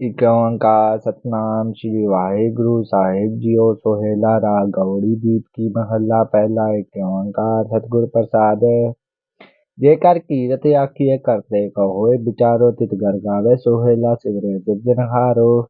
ਇਕ ਓਂਕਾਰ ਸਤਨਾਮ ਸ੍ਰੀ ਵਾਹਿਗੁਰੂ ਸਾਹਿਬ ਜੀਓ ਸੋਹੇਲਾ ਰਾਗ ਗੌੜੀ ਦੀਪ ਕੀ ਮਹੱਲਾ ਪਹਿਲਾ ਇੱਕ ਓਂਕਾਰ ਸਤਿਗੁਰ ਪ੍ਰਸਾਦ ਜੇ ਕੀਰਤ ਆਖੀਏ ਕਰਤੇ ਕਹੋਏ ਵਿਚਾਰੋ ਤਿਤ ਗਰ ਗਾਵੇ ਸੋਹੇਲਾ ਸਿਵਰੇ ਦਿਨ ਹਾਰੋ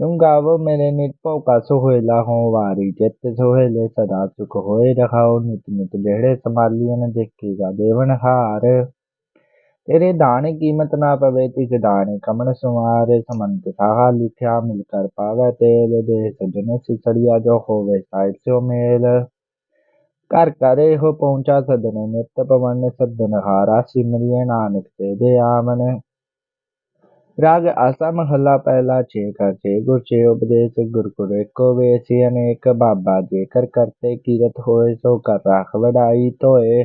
ਤੁਮ ਗਾਵੋ ਮੇਰੇ ਨਿਰਭਉ ਕਾ ਸੋਹੇਲਾ ਹੋ ਵਾਰੀ ਚਿਤ ਸੋਹੇਲੇ ਸਦਾ ਸੁਖ ਹੋਏ ਰਖਾਓ ਨਿਤ ਨਿਤ ਜਿਹੜੇ ਸੰਭਾਲੀਨ ਦੇਖੇਗਾ ਦੇਵਨ ਹਾਰ ਤੇਰੇ ਦਾਣੇ ਕੀਮਤ ਨਾ ਪਵੇ, ਤਿਸ ਦਾਣੇ ਕਮਣ ਸੁਮਾਰੇ ਸਮੰਤ ਸਾਹਾ ਲਿਖਿਆ, ਮਿਲ ਕਰ ਪਾਵੇ ਤੇਲ ਦੇ ਸਜਨ ਸਿਸੜੀਆ, ਜੋ ਹੋਵੇ ਸਾਹਿਬ ਸਿਓ ਮੇਲ। ਘਰ ਕਰੇ ਹੋ ਪਹੁੰਚਾ ਸਦਨ ਨਿਤ ਪਵਨ ਸਦਨ ਹਾਰਾ ਸਿਮਰਿਏ ਨਾਨਕ ਤੇ ਦੇ ਆਮਨ ਰਾਗ ਆਸਾ ਮਹੱਲਾ ਪਹਿਲਾ ਛੇ ਕਰ ਛੇ, ਗੁਰ ਛੇ ਉਪਦੇਸ਼, ਗੁਰ ਗੁਰ ਏਕੋ ਵੇਸੀ, ਅਨੇਕ ਬਾਬਾ ਜੇਕਰ ਕਰਤੇ ਕੀਰਤ ਹੋਏ, ਸੋ ਕਰ ਰਾਖ ਵਡਾਈ ਧੋਏ।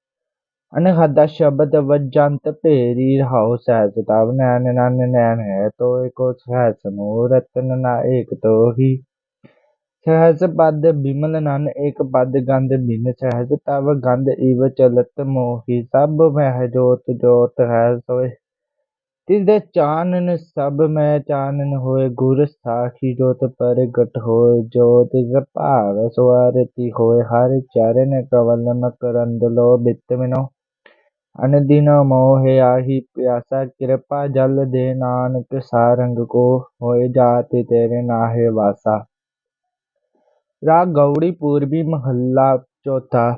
ਅਨਿਖਾਦਾ ਸ਼ਬਦ ਵਜੰਤ ਭੇਰੀ ਰਹਾਉ ਸਹਿਜਤਾ ਨੈਣ ਨਨ ਨੈਣ ਹੈ ਤੋਇ ਕੋ ਸਹਿਜ ਸਮੂਹ ਰਤਨ ਨਾ ਏਕ ਤੋਹੀ। ਸਹਿਜ ਪਦ ਬਿਮਲ ਨਨ, ਏਕ ਪਦ ਗੰਧ ਬਿਨ ਸਹਿਜ ਤਵ, ਗੰਧ ਇਵ ਚਲਤ ਮੋਹੀ। ਸਭ ਮਹਿ ਜੋਤ ਜੋਤ ਹੈ ਸੋਇ ਤਿਸ ਦੇ ਚਾਨਨ ਸਭ ਮੈਂ ਚਾਨਨ ਹੋਏ, ਗੁਰ ਸਾਖੀ ਜੋਤ ਪ੍ਰਗਟ ਹੋਏ। ਜੋ ਤਿਸ ਭਾਵ ਸਵਾਰਤੀ ਹੋਏ, ਹਰ ਚਰਨ ਕਵਲ ਮਕਰੰਦ ਲੋ ਬਿਤ ਮਿਨੋ। ਅਨਦਿਨ ਮੋਹਿ ਆਹੀ ਪਿਆਸਾ, ਕਿਰਪਾ ਜਲ ਦੇ ਨਾਨਕ, ਸਾਰੰਗ ਕੋ ਹੋਏ ਜਾਤਿ ਤੇਰੇ ਨਾਹੇ ਵਾਸਾ। ਰਾਗ ਗੌੜੀ ਪੂਰਬੀ ਮਹੱਲਾ ਚੌਥਾ,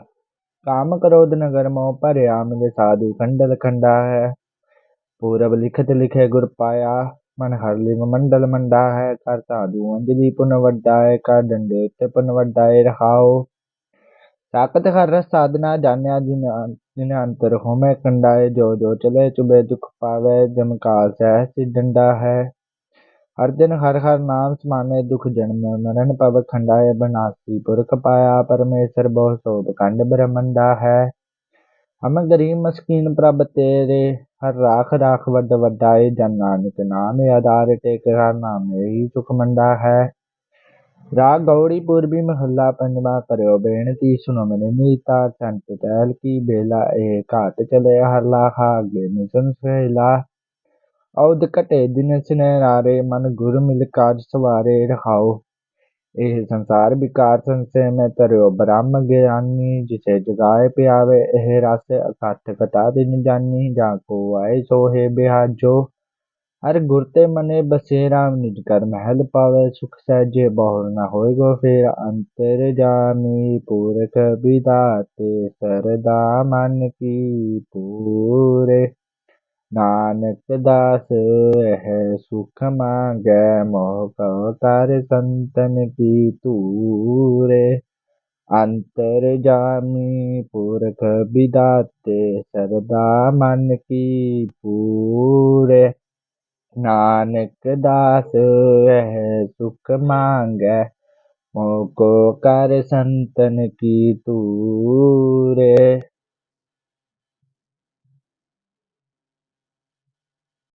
ਕਾਮ ਕ੍ਰੋਧ ਨਗਰ ਮੋਹ ਭਰਿਆ, ਮਿਲੇ ਸਾਧੂ ਖੰਡਲ ਖੰਡਾ ਹੈ। ਪੂਰਬ ਲਿਖਤ ਲਿਖੇ ਗੁਰ ਪਾਇਆ, ਮਨ ਹਰ ਲਿਵ ਮੰਡਲ ਮੰਡਾ ਹੈ। ਕਰ ਸਾਧੂ ਅੰਜਲੀ ਪੁਨ ਵੱਡਾ ਕਰ ਡੰਡੇ ਉੱਤੇ ਪੁਨ ਵੱਡਾ ਰਹਾਓ। ਤਾਕਤ ਹਰ ਰਸ ਸਾਧਨਾ, ਜਾਣਿਆ ਜਿਨ ਜਿਨ ਅੰਤਰ ਹੋਮੈ ਕੰਡਾਏ ਜੋ ਜੋ ਚਲੇ ਚੁਬੇ ਦੁਖ ਪਾਵੇ ਜਮਕਾਲ ਸਹਿ ਸਿ ਹੈ। ਹਰ ਦਿਨ ਹਰ ਹਰ ਨਾਮ ਸਮਾਨੇ, ਦੁਖ ਜਨਮ ਮਰਨ ਪਵ ਖੰਡਾਏ, ਬਨਾਸੀ ਪੁਰਖ ਪਾਇਆ ਪਰਮੇਸ਼ਰ ਬਹੁ ਸੋਧ ਕੰਡ ਬ੍ਰਹਮੰਡਾ ਹੈ। ਹਮ ਗਰੀਬ ਮਸਕੀਨ ਪ੍ਰਭ ਤੇਰੇ, ਹਰ ਰਾਖ ਰਾਖ ਵੱਡ ਵਡਾਏ, ਜਨ ਨਾਨਕ ਨਾਮ ਆਧਾਰ ਟੇਕ, ਹਰ ਨਾਮ ਹੀ ਸੁਖ ਮੰਡਾ ਹੈ। ਰਾਗ ਗੌੜੀ ਪੂਰਬੀ ਮਹੱਲਾ ਪੰਜਵਾਂ ਕਰਿਓ ਬੇਨਤੀ ਸੁਨੋ ਮੇਰੇ ਨੀਤਾ ਸੰਤ ਤੈਲ ਕੀ ਬੇਲਾ ਇਹ ਘਾਟ ਚਲੇ ਹਰ ਲਾਖਾ ਅਗੇ ਮਿਸ਼ਨ ਸਹਿਲਾ ਔਦ ਕਟੇ ਦਿਨ ਸਨੇਰਾਰੇ ਮਨ ਗੁਰ ਮਿਲ ਕਾਜ ਸਵਾਰੇ ਰਹਾਓ ਇਹ ਸੰਸਾਰ ਵਿਕਾਰ ਸੰਸੇ ਮੈਂ ਤਰਿਓ ਬ੍ਰਹਮ ਗਿਆਨੀ ਜਿਸੇ ਜਗਾਏ ਪਿਆਵੇ ਇਹ ਰਸ ਅਕਥ ਕਤਾ ਦਿਨ ਜਾਨੀ ਜਾ ਕੋ ਆਏ ਸੋਹੇ ਬਿਹਾਜੋ ਹਰ ਗੁਰ ਤੇ ਮਨੇ ਬਸੇ ਰਾਮ ਨਿਜ ਕਰ ਮਹਿਲ ਪਾਵੇ, ਸੁਖ ਸਹਿਜੇ ਬਹੁਰ ਨਾ ਹੋਏਗੋ ਫੇਰ, ਅੰਤਰ ਜਾਮੀ ਪੂਰਖ ਵਿਦਾਤੇ ਸਰਦਾ ਮਨ ਕੀ ਪੂਰੇ। ਨਾਨਕ ਦਾਸ ਹੈ ਸੁਖ ਮੰਗੈ, ਮੋਹ ਕਉ ਕਰ ਸੰਤਨ ਕੀ ਤੂਰੇ ਅੰਤਰ ਜਾਮੀ ਪੁਰਖ ਵਿਦਾਤੇ ਸਰਦਾ ਮਨ ਕੀ ਪੂਰੇ। ਨਾਨਕ ਦਾਸ ਹੈ ਸੁਖ ਮੰਗੈ ਮੋਕੋ ਕਰ ਸੰਤਨ ਕੀ ਤੂਰੇ